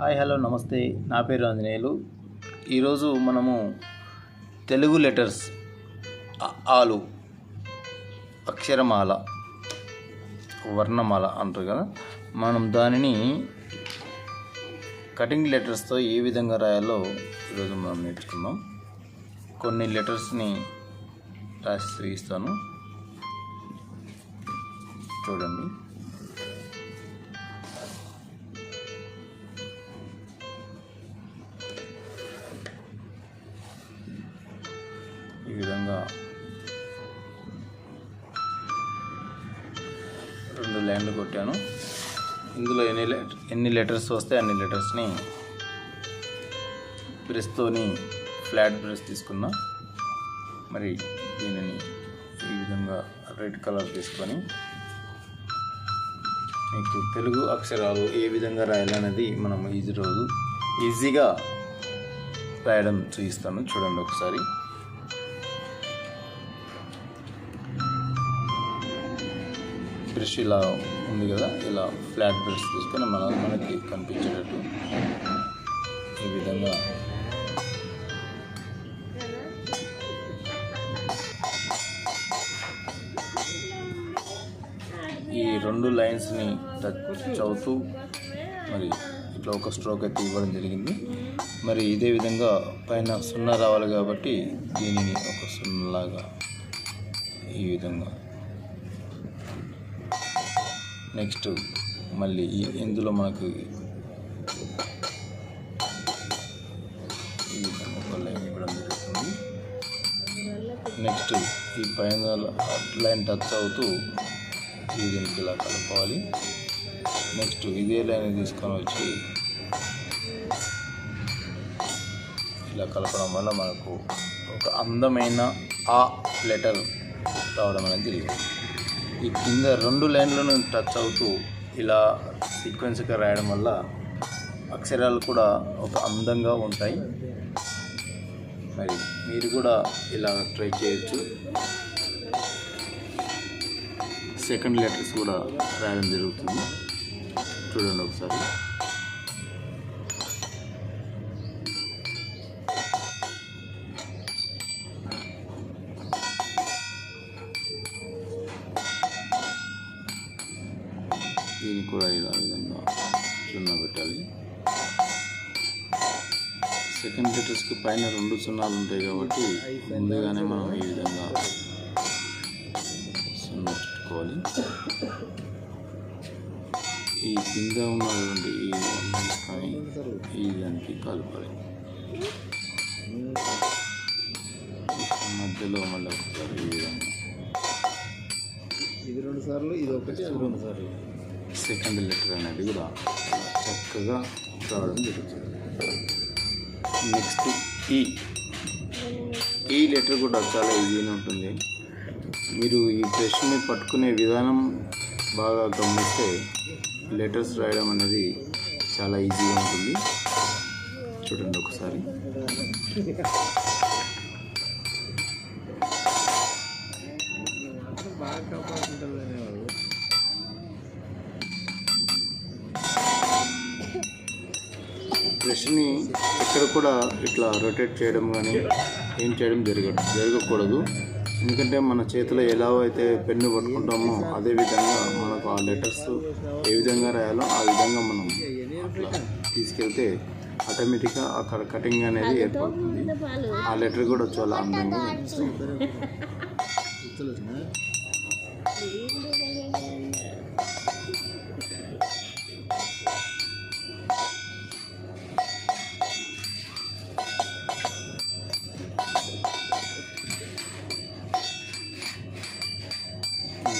Hi hello నమస్తే. నా పేరు ఆంజనేయులు. ఈరోజు మనము తెలుగు లెటర్స్ ఆలు అక్షరమాల వర్ణమాల అంటారు కదా. మనం దానిని కటింగ్ లెటర్స్తో ఏ విధంగా రాయాలో ఈరోజు మనం నేర్చుకుందాం. కొన్ని లెటర్స్ని రాసి చూపిస్తాను చూడండి. ఈ విధంగా రెండు ల్యాండ్ కొట్టాను. ఇందులో ఎన్ని లెటర్ ఎన్ని లెటర్స్ వస్తే అన్ని లెటర్స్ని బ్రష్తోని ఫ్లాట్ బ్రష్ తీసుకున్నా. మరి దీనిని ఈ విధంగా రెడ్ కలర్ తీసుకొని మీకు తెలుగు అక్షరాలు ఏ విధంగా రాయాలనేది మనం ఈజీ రోజు ఈజీగా రాయడం చూపిస్తాను. చూడండి ఒకసారి. బ్రష్ ఇలా ఉంది కదా ఇలా ఫ్లాట్ బ్రష్ తీసుకొని మన మనకి కనిపించేటట్టు ఈ విధంగా. ఈ రెండు లైన్స్ని టచ్ అవుతూ మరి ఇట్లా ఒక స్ట్రోక్ అయితే ఇవ్వడం జరిగింది. మరి ఇదే విధంగా పైన సున్నా రావాలి కాబట్టి దీనిని ఒక సున్నలాగా ఈ విధంగా నెక్స్ట్ మళ్ళీ ఈ ఇందులో మనకు ఈ విధంగా ఒక లైన్ ఇవ్వడం జరుగుతుంది. నెక్స్ట్ ఈ పైన లైన్ టచ్ అవుతూ ఈ దీనికి ఇలా కలపాలి. నెక్స్ట్ ఇదే లైన్ తీసుకొని వచ్చి ఇలా కలపడం వల్ల మనకు ఒక అందమైన ఆ లెటర్ రావడం అనేది జరిగింది. ఈ కింద రెండు లైన్లను టచ్ అవుతూ ఇలా సీక్వెన్స్గా రాయడం వల్ల అక్షరాలు కూడా ఒక అందంగా ఉంటాయి. మరి మీరు కూడా ఇలా ట్రై చేయొచ్చు. సెకండ్ లెటర్స్ కూడా రాయడం జరుగుతుంది. చూడండి ఒకసారి. దీనికి కూడా ఇలా విధంగా సున్నా పెట్టాలి. సెకండ్ లెటర్స్కి పైన రెండు సున్నాలు ఉంటాయి కాబట్టి ముందుగానే మనం ఈ విధంగా సున్నా పెట్టుకోవాలి. ఈ కింద ఉన్నటువంటి ఈ కానీ ఈ దానికి కలపాలి. మధ్యలో మళ్ళీ ఒకసారి ఈ విధంగా. ఇది రెండు సార్లు ఇది ఒకటి అది రెండు సార్లు. సెకండ్ లెటర్ అనేది కూడా చక్కగా రావడం జరుగుతుంది. నెక్స్ట్ ఈ ఈ లెటర్ కూడా చాలా ఈజీగా ఉంటుంది. మీరు ఈ బ్రష్ని పట్టుకునే విధానం బాగా గమనిస్తే లెటర్స్ రాయడం అనేది చాలా ఈజీగా ఉంటుంది. చూడండి ఒకసారి. బ్రష్ని ఎక్కడ కూడా ఇట్లా రొటేట్ చేయడం కానీ ఏం చేయడం జరగ జరగకూడదు. ఎందుకంటే మన చేతిలో ఎలా అయితే పెన్ను పట్టుకుంటామో అదే విధంగా మనకు ఆ లెటర్స్ ఏ విధంగా రాయాలో ఆ విధంగా మనం అట్లా తీసుకెళ్తే ఆటోమేటిక్గా అక్కడ కటింగ్ అనేది ఏర్పడుతుంది. ఆ లెటర్ కూడా చాలా అందంగా కనిపిస్తుంది.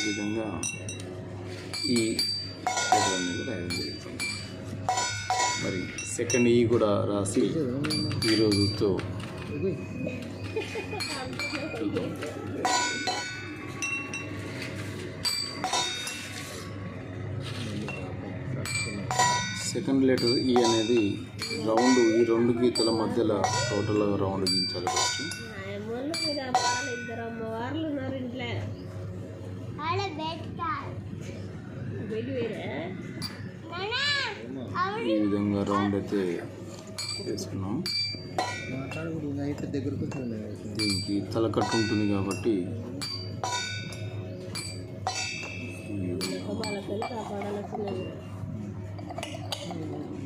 విధంగా ఈ అనేది రాయడం జరుగుతుంది మరి సెకండ్ ఈ కూడా రాసి ఈ రోజుతో సెకండ్ లెటర్ ఈ అనేది రౌండ్ ఈ రెండు గీతల మధ్యలో టోటల్గా రౌండ్ గీయించాలి ఫస్ట్. వేరే ఈ విధంగా రౌండ్ అయితే వేసుకున్నాం. దీనికి తలకట్టు ఉంటుంది కాబట్టి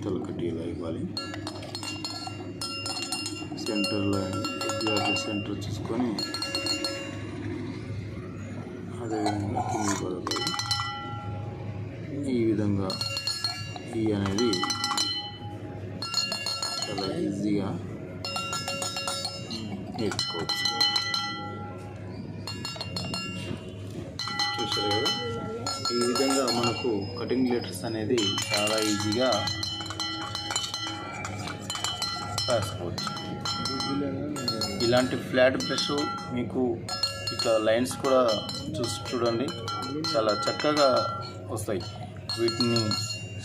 తలకట్టి ఇలా ఇవ్వాలి. సెంటర్లో సెంటర్ చూసుకొని అదేవిధంగా కింది పడతాయి ఈ విధంగా ఈ అనేది చాలా ఈజీగా నేర్చుకోవచ్చు. చూసారు కదా? ఈ విధంగా మనకు కటింగ్ లెటర్స్ అనేది చాలా ఈజీగా రాసుకోవచ్చు. ఇలాంటి ఫ్లాట్ బ్రష్ మీకు ఇట్లా లైన్స్ కూడా చూసి చూడండి. చాలా చక్కగా వస్తాయి. వీటిని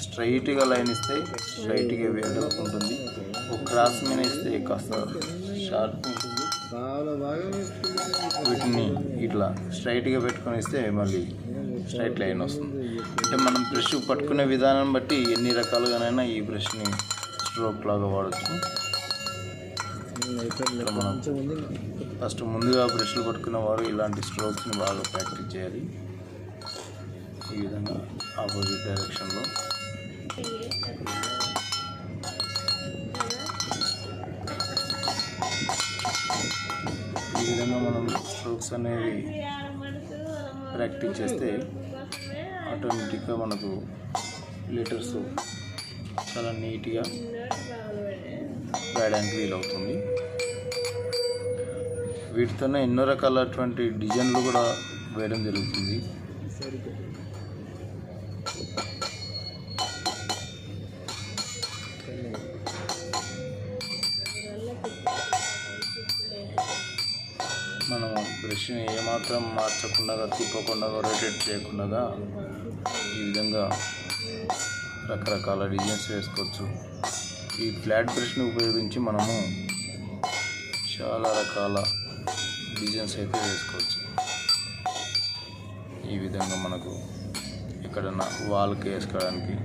స్ట్రైట్గా లైన్ ఇస్తే స్ట్రైట్గా వేయడం ఉంటుంది ఒక క్రాస్ మీద ఇస్తే కాస్త షార్ప్ ఉంటుంది. చాలా బాగా వీటిని ఇట్లా స్ట్రైట్గా పెట్టుకొని ఇస్తే మళ్ళీ స్ట్రైట్ లైన్ వస్తుంది. అంటే మనం బ్రష్ పట్టుకునే విధానం బట్టి ఎన్ని రకాలుగానైనా ఈ బ్రష్ని స్ట్రోక్ లాగా వాడచ్చు. మనం ఫస్ట్ ముందుగా బ్రష్లు పట్టుకున్న వారు ఇలాంటి స్ట్రోక్స్ని బాగా ప్రాక్టీస్ చేయాలి. ఈ విధంగా ఆపోజిట్ డైరెక్షన్లో. ఈ విధంగా మనం స్ట్రోక్స్ అనేవి ప్రాక్టీస్ చేస్తే ఆటోమేటిక్గా మనకు లెటర్స్ చాలా నీట్గా రాయడానికి వీలవుతుంది వీటితోనే ఎన్నో రకాలటువంటి డిజైన్లు కూడా వేయడం జరుగుతుంది. మనం బ్రష్ని ఏమాత్రం మార్చకుండా తిప్పకుండా రొటేట్ చేయకుండా ఈ విధంగా రకరకాల డిజైన్స్ వేసుకోవచ్చు. ఈ ఫ్లాట్ బ్రష్ని ఉపయోగించి మనము చాలా రకాల డిజైన్స్ అయితే వేసుకోవచ్చు. ఈ విధంగా మనకు ఎక్కడన్నా వాల్కి వేసుకోవడానికి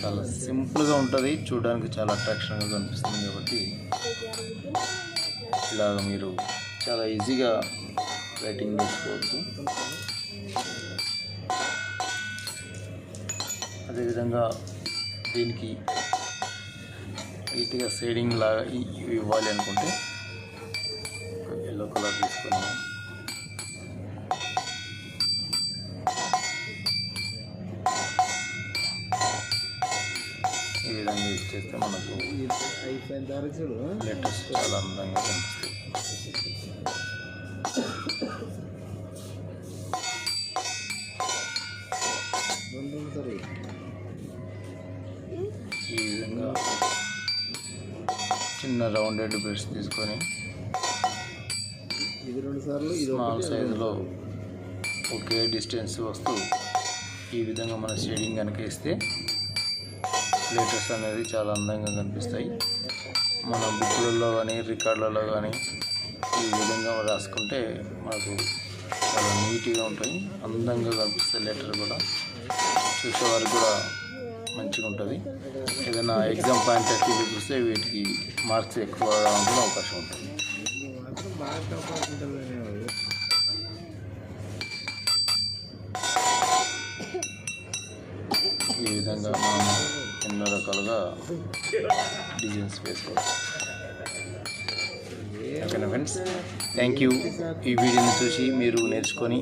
చాలా సింపుల్గా ఉంటుంది. చూడడానికి చాలా అట్రాక్షన్గా కనిపిస్తుంది కాబట్టి ఇలాగ మీరు చాలా ఈజీగా రైటింగ్ నేర్చుకోవచ్చు అదేవిధంగా దీనికి నీట్గా షేడింగ్ లాగా ఇవ్వాలి అనుకుంటే కలర్ ఈ విధంగా యూజ్ చేస్తే మనకు లెటర్స్ చాలా అందంగా కనిపిస్తుంది. ఈ విధంగా చిన్న రౌండెడ్ బ్రష్ తీసుకొని ఇది రెండు సార్లు ఇది స్మాల్ సైజులో ఒకే డిస్టెన్స్ వస్తూ ఈ విధంగా మన షేడింగ్ కనుక ఇస్తే లెటర్స్ అనేది చాలా అందంగా కనిపిస్తాయి. మన బుక్లలో కానీ రికార్డులలో కానీ ఈ విధంగా రాసుకుంటే మనకు చాలా నీట్గా ఉంటాయి. అందంగా కనిపిస్తాయి లెటర్ కూడా. చూసేవారికి కూడా మంచిగా ఉంటుంది. ఏదైనా ఎగ్జామ్ పాయింట్ ఆఫ్ వ్యూ చూస్తే వీటికి మార్క్స్ ఎక్కువ రావడానికి అవకాశం ఉంటుంది. ఈ విధంగా మనం ఎన్నో రకాలుగా డిజైన్స్ వేసుకోవచ్చు ఓకేనా ఫ్రెండ్స్ థ్యాంక్ యూ ఈ వీడియోని చూసి మీరు నేర్చుకొని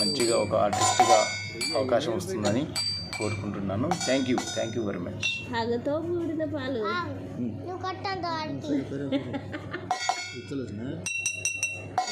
మంచిగా ఒక ఆర్టిస్ట్గా అవకాశం వస్తుందని కోరుకుంటున్నాను. Thank you thank you very much పాలు.